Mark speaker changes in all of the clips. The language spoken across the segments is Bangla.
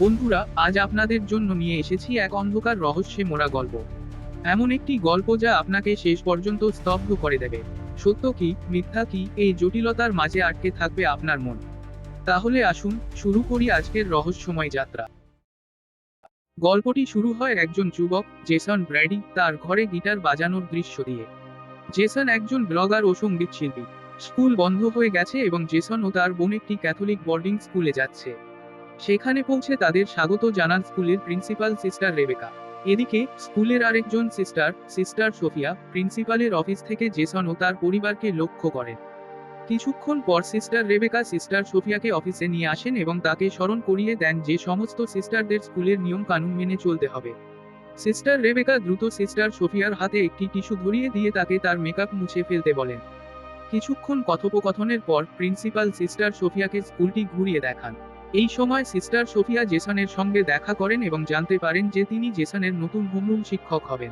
Speaker 1: বন্ধুরা, আজ আপনাদের জন্য নিয়ে এসেছি এক অন্ধকার রহস্যে মোড়া গল্প। এমন একটি গল্প যা আপনাকে শেষ পর্যন্ত স্তব্ধ করে দেবে। সত্য কি, মিথ্যা কি, এই জটিলতার মাঝে আটকে থাকবে আপনার মন। তাহলে আসুন, শুরু করি আজকের রহস্যময় যাত্রা। গল্পটি শুরু হয় একজন যুবক, জেসন ব্র্যাডি, তার ঘরে গিটার বাজানোর দৃশ্য দিয়ে। জেসন একজন ব্লগার ও সংগীত শিল্পী স্কুল বন্ধ হয়ে গেছে এবং জেসন ও তার বোন একটি ক্যাথলিক বোর্ডিং স্কুলে যাচ্ছে। সেখানে পৌঁছে তাদের স্বাগত জানান স্কুলের প্রিন্সিপাল সিস্টার রেবেকা। এদিকে, স্কুলের আরেকজন সিস্টার সিস্টার সোফিয়া, প্রিন্সিপালের অফিস থেকে জেসন ও তার পরিবারকে লক্ষ্য করেন। কিছুক্ষণ পর সিস্টার রেবেকা সিস্টার সোফিয়াকে অফিসে নিয়ে আসেন এবং তাকে স্মরণ করিয়ে দেন যে সমস্ত সিস্টারদের স্কুলের নিয়ম কানুন মেনে চলতে হবে। সিস্টার রেবেকা দ্রুত সিস্টার সোফিয়ার হাতে একটি টিস্যু ধরিয়ে দিয়ে তাকে তার মেকআপ মুছে ফেলতে বলেন। কিছুক্ষণ কথোপকথনের পর প্রিন্সিপাল সিস্টার সোফিয়াকে স্কুলটি ঘুরিয়ে দেখান। এই সময় সিস্টার সোফিয়া জেসনের সঙ্গে দেখা করেন এবং জানতে পারেন যে তিনি জেসনের নতুন হোমরুম শিক্ষক হবেন।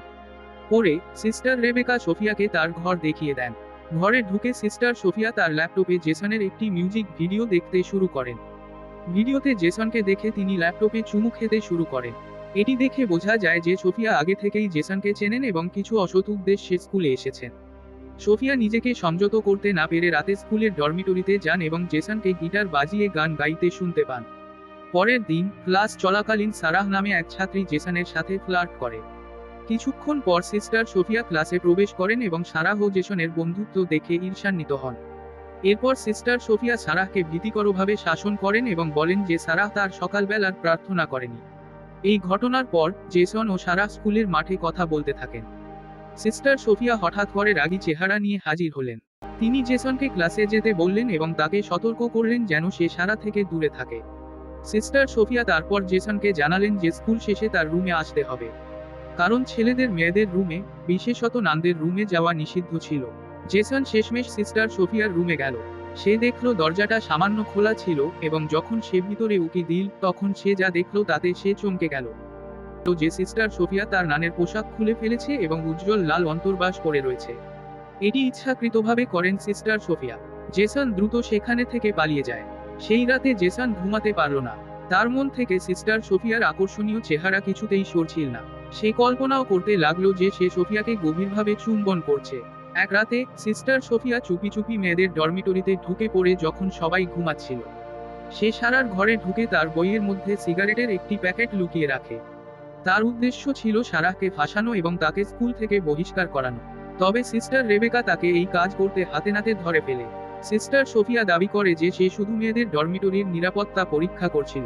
Speaker 1: পরে সিস্টার রেবেকা সোফিয়াকে তার ঘর দেখিয়ে দেন। ঘরে ঢুকে সিস্টার সোফিয়া তার ল্যাপটপে জেসনের একটি মিউজিক ভিডিও দেখতে শুরু করেন। ভিডিওতে জেসনকে দেখে তিনি ল্যাপটপে চুমু খেতে শুরু করেন। এটি দেখে বোঝা যায় যে সোফিয়া আগে থেকেই জেসনকে চেনেন এবং কিছু অসৎ উদ্দেশ্যে স্কুলে এসেছেন। সোফিয়া নিজেকে সংযত করতে না পেরে রাতে স্কুলের ডরমিটরিতে যান এবং জেসনকে গিটার বাজিয়ে গান গাইতে শুনতে পান। পরের দিন ক্লাস চলাকালীন সারাহ নামে এক ছাত্রী জেসানের সাথে ফ্লার্ট করে। কিছুক্ষণ পর সিস্টার সোফিয়া ক্লাসে প্রবেশ করেন এবং সারাহ জেসনের বন্ধুত্ব দেখে ঈর্ষান্বিত হন। এরপর সিস্টার সোফিয়া সারাহকে ভীতিকরভাবে শাসন করেন এবং বলেন যে সারাহ তার সকালবেলার প্রার্থনা করেনি। এই ঘটনার পর জেসন ও সারাহ স্কুলের মাঠে কথা বলতে থাকেন। সিস্টার সোফিয়া হঠাৎ করে রাগী চেহারা নিয়ে হাজির হলেন। তিনি জেসনকে ক্লাসে যেতে বললেন এবং তাকে সতর্ক করলেন যেন সে সারা থেকে দূরে থাকে। সিস্টার সোফিয়া তারপর জেসনকে জানালেন যে স্কুল শেষে তার রুমে আসতে হবে। কারণ ছেলেদের মেয়েদের রুমে, বিশেষত নানদের রুমে যাওয়া নিষিদ্ধ ছিল। জেসন শেষমেশ সিস্টার সোফিয়ার রুমে গেল। সে দেখল দরজাটা সামান্য খোলা ছিল এবং যখন সে ভিতরে উকি দিল, তখন সে যা দেখল তাতে সে চমকে গেল। যে সিস্টার সোফিয়া তার নানের পোশাক খুলে ফেলেছে এবং উজ্জ্বল লাল অন্তর্বাস পরে রয়েছে। এটি ইচ্ছাকৃতভাবে করেন সিস্টার সোফিয়া। জেসন দ্রুত সেখানে থেকে পালিয়ে যায়। সেই রাতে জেসন ঘুমাতে পারল না। তার মন থেকে সিস্টার সোফিয়ার আকর্ষণীয় চেহারা কিছুতেই সরছিল না। সে কল্পনাও করতে লাগল যে সে সোফিয়াকে গভীরভাবে চুম্বন করছে। এক রাতে সিস্টার সোফিয়া চুপি চুপি মেয়েদের ডরমিটরিতে ঢুকে পড়ে যখন সবাই ঘুমাচ্ছিল। সে সারার ঘরে ঢুকে তার বইয়ের মধ্যে সিগারেটের একটি প্যাকেট লুকিয়ে রাখে। তার উদ্দেশ্য ছিল সারাহকে ফাঁসানো এবং তাকে স্কুল থেকে বহিষ্কার করানো। তবে সিস্টার রেবেকা তাকে এই কাজ করতে হাতে নাতে ধরে ফেলে। সিস্টার সোফিয়া দাবি করে যে সে শুধু মেয়েদের ডরমিটরির নিরাপত্তা পরীক্ষা করছিল।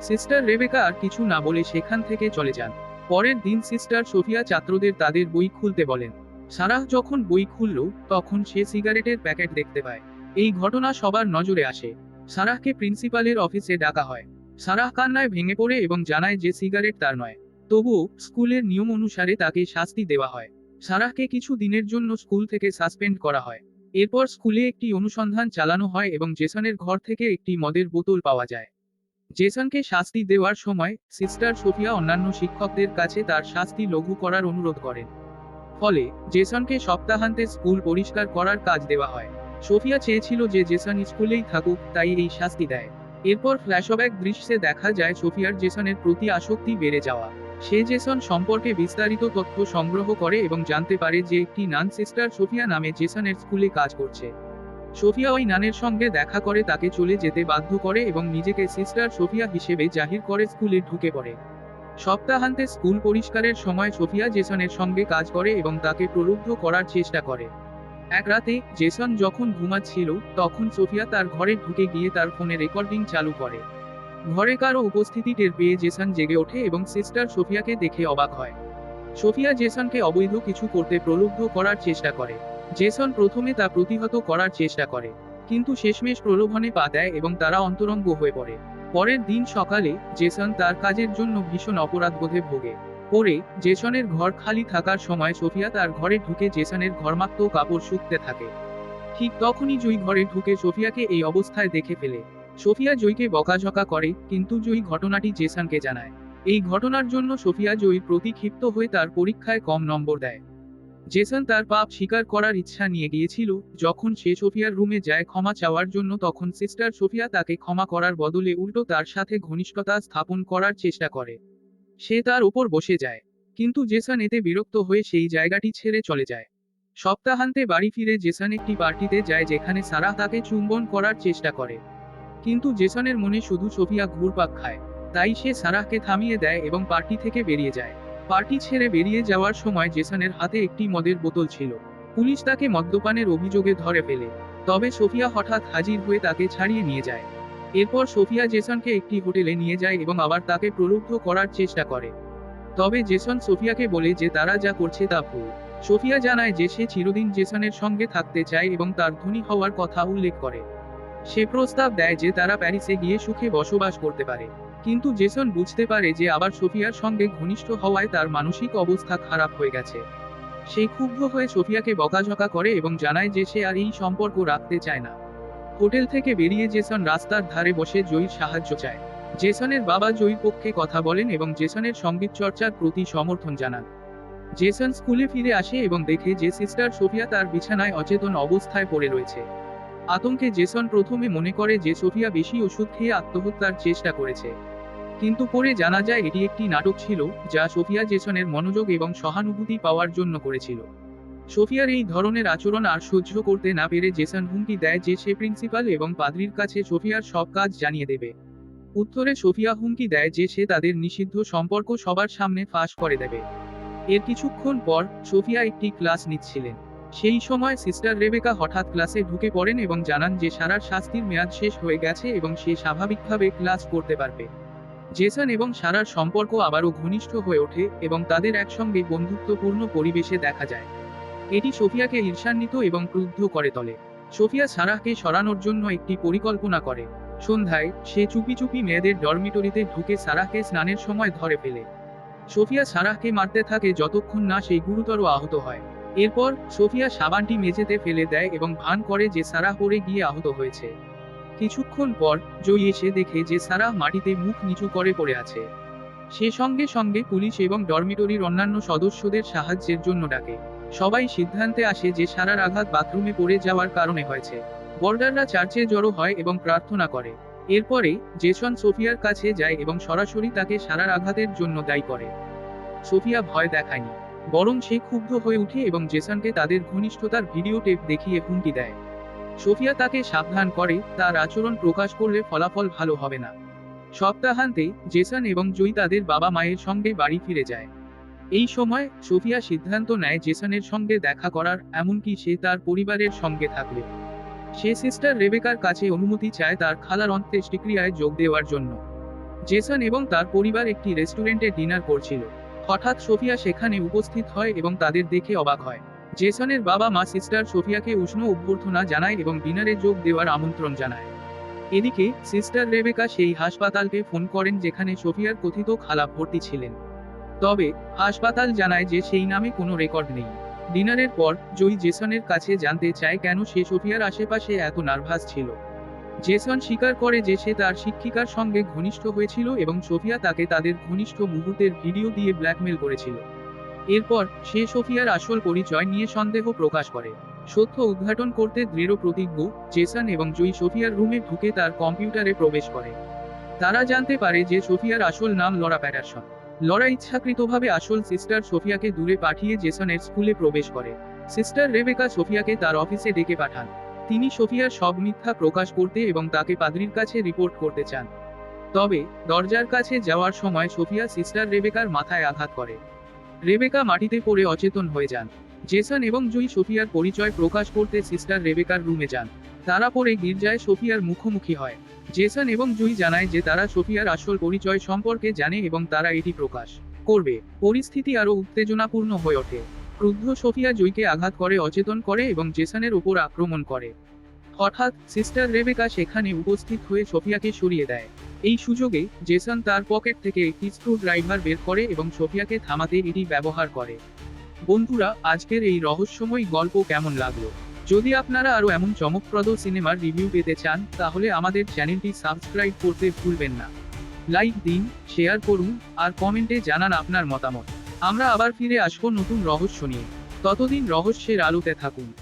Speaker 1: সিস্টার রেবেকা আর কিছু না বলে সেখান থেকে চলে যান। পরের দিন সিস্টার সোফিয়া ছাত্রদের তাদের বই খুলতে বলেন। সারাহ যখন বই খুলল, তখন সে সিগারেটের প্যাকেট দেখতে পায়। এই ঘটনা সবার নজরে আসে। সারাহকে প্রিন্সিপালের অফিসে ডাকা হয়। সারাহ কান্নায় ভেঙে পড়ে এবং জানায় যে সিগারেট তার নয়। তবুও স্কুলের নিয়ম অনুসারে তাকে শাস্তি দেওয়া হয়। সারাহকে কিছু দিনের জন্য স্কুল থেকে সাসপেন্ড করা হয়। এরপর স্কুলে একটি অনুসন্ধান চালানো হয় এবং জেসনের ঘর থেকে একটি মদের বোতল পাওয়া যায়। জেসনকে শাস্তি দেওয়ার সময় সিস্টার সোফিয়া অন্যান্য শিক্ষকদের কাছে তার শাস্তি লঘু করার অনুরোধ করেন। ফলে জেসনকে সপ্তাহান্তে স্কুল পরিষ্কার করার কাজ দেওয়া হয়। সোফিয়া চেয়েছিল যে জেসন স্কুলেই থাকুক, তাই এই শাস্তি দেয়। এরপর ফ্ল্যাশব্যাক দৃশ্যে দেখা যায় সোফিয়ার জেসনের প্রতি আসক্তি বেড়ে যাওয়া। সে জেসন সম্পর্কে বিস্তারিত তথ্য সংগ্রহ করে এবং জানতে পারে যে একটি নান সিস্টার সোফিয়া নামে জেসনের স্কুলে কাজ করছে। সোফিয়া ওই নানের সঙ্গে দেখা করে তাকে চলে যেতে বাধ্য করে এবং নিজেকে সিস্টার সোফিয়া হিসেবে জাহির করে স্কুলে ঢুকে পড়ে। সপ্তাহান্তে স্কুল পরিষ্কারের সময় সোফিয়া জেসনের সঙ্গে কাজ করে এবং তাকে প্রলুব্ধ করার চেষ্টা করে। এক রাতে, জেসন যখন ঘুমাচ্ছিল, তখন সোফিয়া তার ঘরে ঢুকে গিয়ে তার ফোনে রেকর্ডিং চালু করে। ঘরে কারও উপস্থিতি টের পেয়ে জেসন জেগে ওঠে এবং সিস্টার সোফিয়াকে দেখে অবাক হয়। সোফিয়া জেসনকে অবৈধ কিছু করতে প্রলুব্ধ করার চেষ্টা করে। জেসন প্রথমে তা প্রতিহত করার চেষ্টা করে, কিন্তু শেষমেশ প্রলোভনে পা দেয় এবং তারা অন্তরঙ্গ হয়ে পড়ে। পরের দিন সকালে, জেসন তার কাজের জন্য ভীষণ অপরাধবোধে ভোগে। পরে জেসনের ঘর খালি থাকার সময় সোফিয়া তার ঘরে ঢুকে জেসনের ঘরমাক্ত কাপড় শুকতে থাকে। ঠিক তখনই জয়ী ঘরে ঢুকে সোফিয়াকে এই অবস্থায় দেখে ফেলে। সোফিয়া জয়কে বকাঝকা করে, কিন্তু জয়ী ঘটনাটি জেসনকে জানায়। এই ঘটনার জন্য সোফিয়া জয়ীর প্রতি ক্ষিপ্ত হয়ে তার পরীক্ষায় কম নম্বর দেয়। জেসন তার পাপ স্বীকার করার ইচ্ছা নিয়ে গিয়েছিল, যখন সে সোফিয়ার রুমে যায় ক্ষমা চাওয়ার জন্য, তখন সিস্টার সোফিয়া তাকে ক্ষমা করার বদলে উল্টো তার সাথে ঘনিষ্ঠতা স্থাপন করার চেষ্টা করে। সে তার ওপর বসে যায়। কিন্তু জেসন এতে বিরক্ত হয়ে সেই জায়গাটি ছেড়ে চলে যায়। সপ্তাহান্তে বাড়ি ফিরে জেসন একটি পার্টিতে যায় যেখানে সারা তাকে চুম্বন করার চেষ্টা করে। কিন্তু জেসনের মনে শুধু সোফিয়া ঘুরপাক খায়। তাই সে সারাহকে থামিয়ে দেয় এবং পার্টি থেকে বেরিয়ে যায়। পার্টি ছেড়ে বেরিয়ে যাওয়ার সময় জেসনের হাতে একটি মদের বোতল ছিল। পুলিশ তাকে মদ্যপানের অভিযোগে ধরে ফেলে। তবে সোফিয়া হঠাৎ হাজির হয়ে তাকে ছাড়িয়ে নিয়ে যায়। এরপর সোফিয়া জেসনকে একটি হোটেলে নিয়ে যায় এবং আবার তাকে প্রলুব্ধ করার চেষ্টা করে। তবে জেসন সোফিয়াকে বলে যে তারা যা করছে তা ভুল। সোফিয়া জানায় যে সে চিরদিন জেসনের সঙ্গে থাকতে চায় এবং তার ধনী হওয়ার কথা উল্লেখ করে। সে প্রস্তাব দেয় যে তারা প্যারিসে গিয়ে সুখে বসবাস করতে পারে। কিন্তু জেসন বুঝতে পারে যে আবার সোফিয়ার সঙ্গে ঘনিষ্ঠ হওয়ায় তার মানসিক অবস্থা খারাপ হয়ে গেছে। সে ক্ষুব্ধ হয়ে সোফিয়াকে বকাঝকা করে এবং জানায় যে সে আর এই সম্পর্ক রাখতে চায় না। হোটেল থেকে বেরিয়ে জেসন রাস্তার ধারে বসে জয়ীর সাহায্য চায়। জেসনের বাবা জয়ীর পক্ষে কথা বলেন এবং জেসনের সংগীত চর্চার প্রতি সমর্থন জানান। জেসন স্কুলে ফিরে আসে এবং দেখে যে সিস্টার সোফিয়া তার বিছানায় অচেতন অবস্থায় পড়ে রয়েছে। আতঙ্কে জেসন প্রথমে মনে করে যে সোফিয়া বেশি ওষুধ খেয়ে আত্মহত্যার চেষ্টা করেছে। কিন্তু পরে জানা যায় এটি একটি নাটক ছিল, যা সোফিয়া জেসনের মনোযোগ এবং সহানুভূতি পাওয়ার জন্য করেছিল। সোফিয়ার এই ধরনের আচরণ আর সহ্য করতে না পেরে জেসন হুমকি দেয় যে সে প্রিন্সিপাল এবং পাদ্রির কাছে সোফিয়ার সব কাজ জানিয়ে দেবে। উত্তরে সোফিয়া হুমকি দেয় যে সে তাদের নিষিদ্ধ সম্পর্ক সবার সামনে ফাঁস করে দেবে। এর কিছুক্ষণ পর সোফিয়া একটি ক্লাস নিচ্ছিলেন। সেই সময় সিস্টার রেবেকা হঠাৎ ক্লাসে ঢুকে পড়েন এবং জানান যে সারার শাস্তির মেয়াদ শেষ হয়ে গেছে এবং সে স্বাভাবিকভাবে ক্লাস করতে পারবে। জেসন এবং সারার সম্পর্ক আবারও ঘনিষ্ঠ হয়ে ওঠে এবং তাদের একসঙ্গে বন্ধুত্বপূর্ণ পরিবেশে দেখা যায়। এটি সোফিয়াকে ঈর্ষান্বিত এবং ক্রুদ্ধ করে তোলে। সোফিয়া সারাহকে সরানোর জন্য একটি পরিকল্পনা করে। সন্ধ্যায়, সে চুপি চুপি মেয়েদের ডরমিটরিতে ঢুকে সারাহকে স্নানের সময় ধরে ফেলে। সোফিয়া সারাহকে মারতে থাকে যতক্ষণ না সেই গুরুতর আহত হয়। এরপর, সোফিয়া সাবানটি মেঝেতে ফেলে দেয় এবং ভান করে যে সারাহ পড়ে গিয়ে আহত হয়েছে। কিছুক্ষণ পর, জয়ী এসে দেখে যে সারাহ মাটিতে মুখ নিচু করে পড়ে আছে। সে সঙ্গে সঙ্গে পুলিশ এবং ডরমিটরির অন্যান্য সদস্যদের সাহায্যের জন্য ডাকে। সবাই সিদ্ধান্তে আসে যে সারার আঘাত বাথরুমে পড়ে যাওয়ার কারণে হয়েছে। বর্ডাররা চার্চে জড়ো হয় এবং প্রার্থনা করে। এরপরে, জেসন সোফিয়ার কাছে যায় এবং সরাসরি তাকে সারার আঘাতের জন্য দায়ী করে। সোফিয়া ভয় দেখায়নি। বরং সে ক্ষুব্ধ হয়ে উঠে এবং জেসনকে তাদের ঘনিষ্ঠতার ভিডিও টেপ দেখিয়ে হুমকি দেয়। সোফিয়া তাকে সাবধান করে, তার আচরণ প্রকাশ করলে ফলাফল ভালো হবে না। সপ্তাহান্তে, জেসন এবং জয়ী তাদের বাবা মায়ের সঙ্গে বাড়ি ফিরে যায়। এই সময় সোফিয়া সিদ্ধান্ত নেয় জেসনের সঙ্গে দেখা করার, এমনকি সে তার পরিবারের সঙ্গে থাকবে সে সিস্টার রেবেকার কাছে অনুমতি চায় তার খালার অন্ত্যেষ্টিক্রিয়ায় যোগ দেওয়ার জন্য। জেসন এবং তার পরিবার একটি রেস্টুরেন্টে ডিনার করছিল। হঠাৎ সোফিয়া সেখানে উপস্থিত হয় এবং তাদের দেখে অবাক হয়। জেসনের বাবা মা সিস্টার সোফিয়াকে উষ্ণ অভ্যর্থনা জানায় এবং ডিনারে যোগ দেওয়ার আমন্ত্রণ জানায়। এদিকে সিস্টার রেবেকা সেই হাসপাতালকে ফোন করেন যেখানে সোফিয়ার কথিত খালা ভর্তি ছিলেন। তবে হাসপাতাল জানায় যে সেই নামে কোনো রেকর্ড নেই। ডিনারের পর জয়ী জেসনের কাছে জানতে চায় কেন সে সোফিয়ার আশেপাশে এত নার্ভাস ছিল। জেসন স্বীকার করে যে সে তার শিক্ষিকার সঙ্গে ঘনিষ্ঠ হয়েছিল এবং সোফিয়া তাকে তাদের ঘনিষ্ঠ মুহূর্তের ভিডিও দিয়ে ব্ল্যাকমেল করেছিল। এরপর সে সোফিয়ার আসল পরিচয় নিয়ে সন্দেহ প্রকাশ করে। সত্য উদ্ঘাটন করতে দৃঢ় প্রতিজ্ঞ জেসন এবং জয়ী সোফিয়ার রুমে ঢুকে তার কম্পিউটারে প্রবেশ করে। তারা জানতে পারে যে সোফিয়ার আসল নাম লরা প্যাটারসন। লরা ইচ্ছাকৃতভাবে আসল সিস্টার সোফিয়াকে দূরে পাঠিয়ে জেসনের স্কুলে প্রবেশ করে। সিস্টার রেবেকা সোফিয়াকে তার অফিসে ডেকে পাঠান। তিনি সোফিয়ার সব মিথ্যা প্রকাশ করতে এবং তাকে পাদ্রির কাছে রিপোর্ট করতে চান। তবে, দরজার কাছে যাওয়ার সময় সোফিয়া সিস্টার রেবেকার মাথায় আঘাত করে। রেবেকা মাটিতে পড়ে অচেতন হয়ে যান। জেসন এবং জুই সোফিয়ার পরিচয় প্রকাশ করতে সিস্টার রেবেকার রুমে যান। তারা পরে গির্জায় সোফিয়ার মুখোমুখি হয়। জেসন এবং জুই জানায় যে তারা সোফিয়ার আসল পরিচয় সম্পর্কে জানে এবং তারা এটি প্রকাশ করবে। পরিস্থিতি আরও উত্তেজনাপূর্ণ হয়ে ওঠে। ক্রুদ্ধ সোফিয়া জুইকে আঘাত করে, অচেতন করে এবং জেসনের উপর আক্রমণ করে। হঠাৎ সিস্টার রেবেকা সেখানে উপস্থিত হয়ে সোফিয়াকে সরিয়ে দেয়। এই সুযোগে জেসন তার পকেট থেকে একটি স্ক্রু ড্রাইভার বের করে এবং সোফিয়াকে থামাতে এটি ব্যবহার করে। বন্ধুরা, আজকের এই রহস্যময় গল্প কেমন লাগল? যদি আপনারা আরও এমন চমকপ্রদ সিনেমার রিভিউ পেতে চান, তাহলে আমাদের চ্যানেলটি সাবস্ক্রাইব করতে ভুলবেন না। লাইক দিন, শেয়ার করুন, আর কমেন্টে জানান আপনার মতামত। আমরা আবার ফিরে আসব নতুন রহস্য নিয়ে। ততদিন রহস্যের আলোতে থাকুন।